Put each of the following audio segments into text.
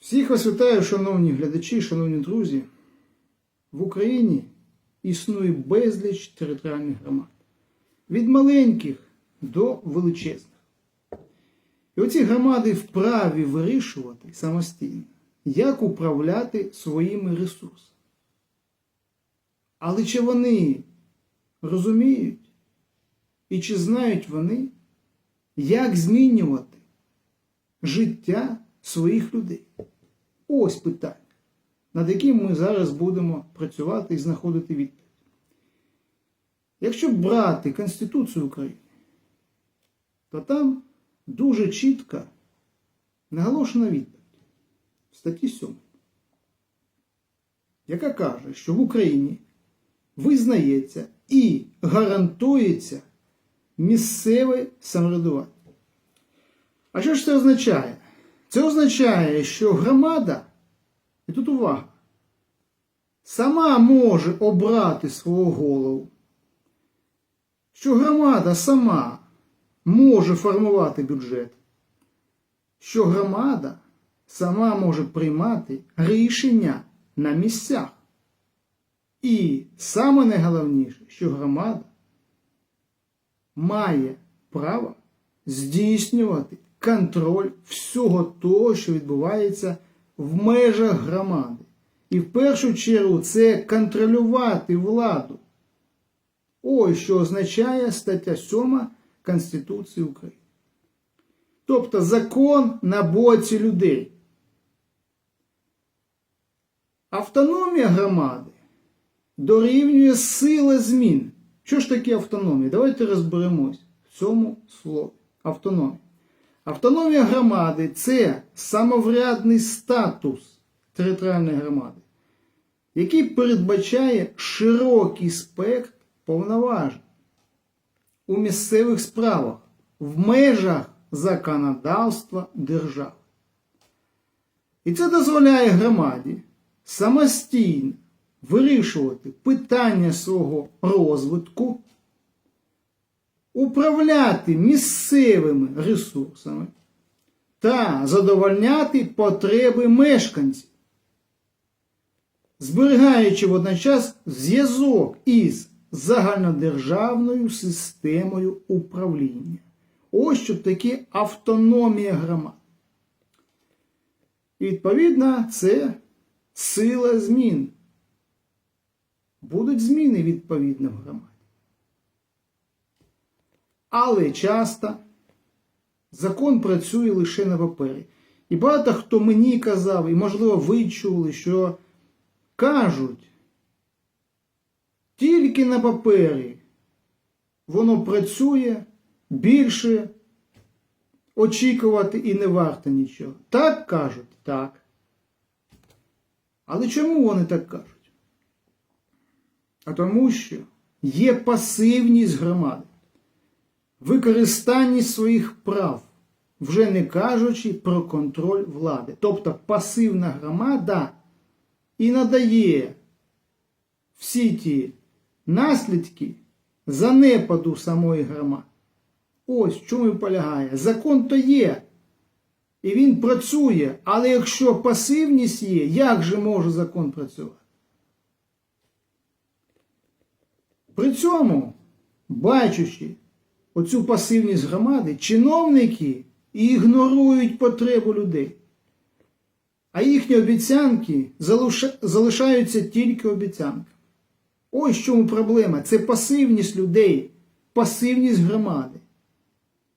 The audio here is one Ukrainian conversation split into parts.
Всіх вас вітаю, шановні глядачі, шановні друзі. В Україні існує безліч територіальних громад. Від маленьких до величезних. І оці громади вправі вирішувати самостійно, як управляти своїми ресурсами. Але чи вони розуміють і чи знають вони, як змінювати життя своїх людей? Ось питання, над яким ми зараз будемо працювати і знаходити відповідь. Якщо брати Конституцію України, то там дуже чітко наголошена відповідь в статті 7, яка каже, що в Україні визнається і гарантується місцеве самоврядування. А що ж це означає? Це означає, що громада, і тут увага, сама може обрати свого голову, що громада сама може формувати бюджет, що громада сама може приймати рішення на місцях. І саме найголовніше, що громада має право здійснювати контроль всього того, що відбувається в межах громади. І в першу чергу це контролювати владу. Ось що означає стаття 7 Конституції України. Тобто закон на боці людей. Автономія громади дорівнює сила змін. Що ж таке автономія? Давайте розберемось в цьому слові. Автономія. Автономія громади це самоврядний статус територіальної громади, який передбачає широкий спектр повноважень у місцевих справах в межах законодавства держави. І це дозволяє громаді самостійно вирішувати питання свого розвитку управляти місцевими ресурсами та задовольняти потреби мешканців, зберігаючи водночас зв'язок із загальнодержавною системою управління. Ось що таке автономія громад. І відповідно, це сила змін. Будуть зміни відповідно в громаді. Але часто закон працює лише на папері. І багато хто мені казав, і, можливо, ви чули, що кажуть, тільки на папері воно працює більше очікувати і не варто нічого. Так кажуть? Так. Але чому вони так кажуть? А тому що є пасивність громади використанні своїх прав, вже не кажучи про контроль влади. Тобто пасивна громада і надає всі ті наслідки занепаду самої громади. Ось в чому і полягає. Закон то є. І він працює, але якщо пасивність є, як же може закон працювати? При цьому, бачучи оцю пасивність громади, чиновники і ігнорують потребу людей. А їхні обіцянки залишаються тільки обіцянками. Ось чому проблема. Це пасивність людей, пасивність громади.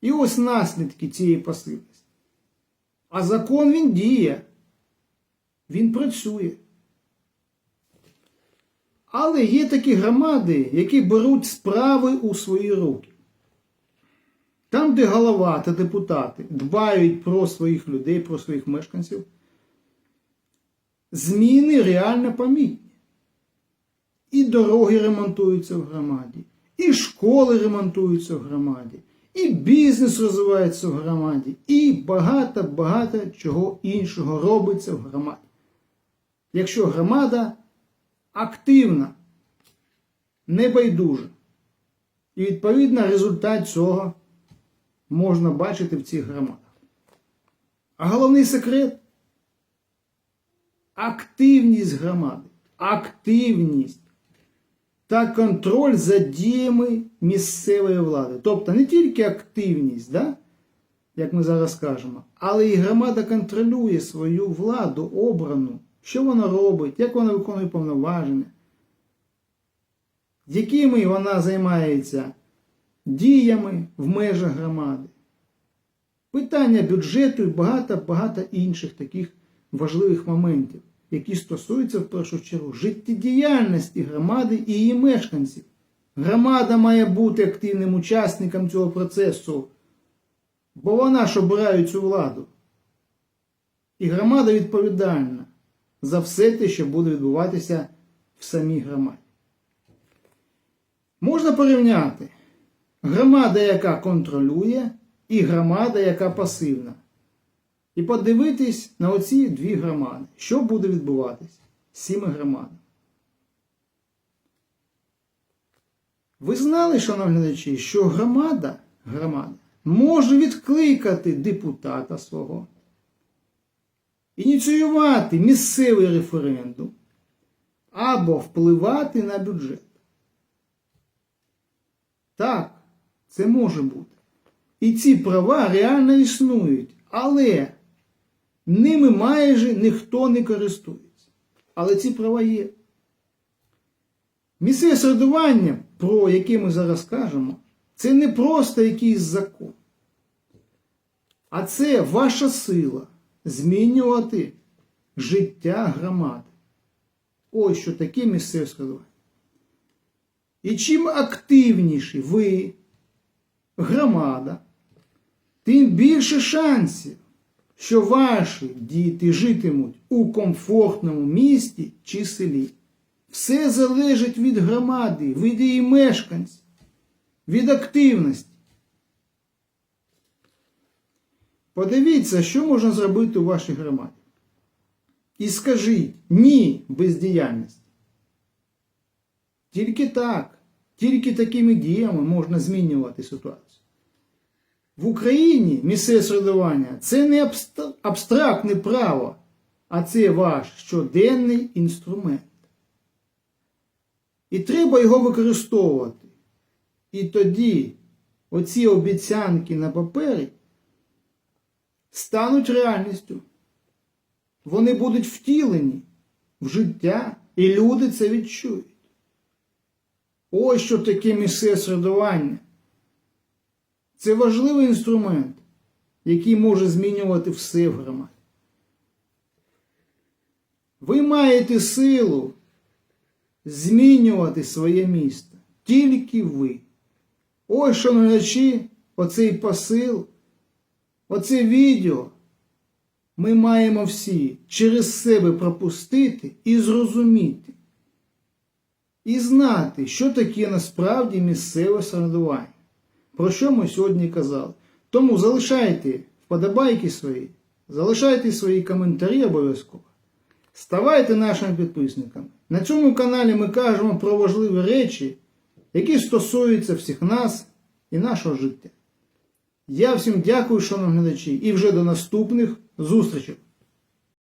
І ось наслідки цієї пасивності. А закон він діє, він працює. Але є такі громади, які беруть справи у свої руки. Там, де голова та депутати дбають про своїх людей, про своїх мешканців, зміни реально помітні. І дороги ремонтуються в громаді, і школи ремонтуються в громаді, і бізнес розвивається в громаді, і багато-багато чого іншого робиться в громаді. Якщо громада активна, небайдужа, і відповідно результат цього можна бачити в цих громадах. А головний секрет активність громади, активність та контроль за діями місцевої влади. Тобто не тільки активність, да? як ми зараз кажемо, але і громада контролює свою владу обрану, що вона робить, як вона виконує повноваження, якими вона займається діями в межах громади. Питання бюджету і багато-багато інших таких важливих моментів, які стосуються в першу чергу життєдіяльності громади і її мешканців. Громада має бути активним учасником цього процесу, бо вона ж обирає цю владу. І громада відповідальна за все те, що буде відбуватися в самій громаді. Можна порівняти громада, яка контролює, і громада, яка пасивна. І подивитись на оці дві громади. Що буде відбуватись з цими громадами? Ви знали, шановні глядачі, що громада, громада може відкликати депутата свого, ініціювати місцевий референдум або впливати на бюджет. Так, це може бути. І ці права реально існують, але ними майже ніхто не користується. Але ці права є. Місцеве середування, про яке ми зараз кажемо, це не просто якийсь закон, а це ваша сила змінювати життя громади. Ось що таке місцеве середування. І чим активніші ви, громада, тим більше шансів, що ваші діти житимуть у комфортному місті чи селі. Все залежить від громади, від її мешканців, від активності. Подивіться, що можна зробити у вашій громаді. І скажіть ні бездіяльності. Тільки так, тільки такими діями можна змінювати ситуацію. В Україні місцеве середування це не абстрактне право, а це ваш щоденний інструмент. І треба його використовувати. І тоді оці обіцянки на папері стануть реальністю. Вони будуть втілені в життя, і люди це відчують. Ось що таке місцеве середування. Це важливий інструмент, який може змінювати все в громаді. Ви маєте силу змінювати своє місто. Тільки ви. Ось, глядачі, оцей посил, оце відео ми маємо всі через себе пропустити і зрозуміти. І знати, що таке насправді місцеве самоврядування. Про що ми сьогодні казали. Тому залишайте вподобайки свої, залишайте свої коментарі обов'язково. Ставайте нашими підписниками. На цьому каналі ми кажемо про важливі речі, які стосуються всіх нас і нашого життя. Я всім дякую, шановні глядачі, і вже до наступних зустрічей!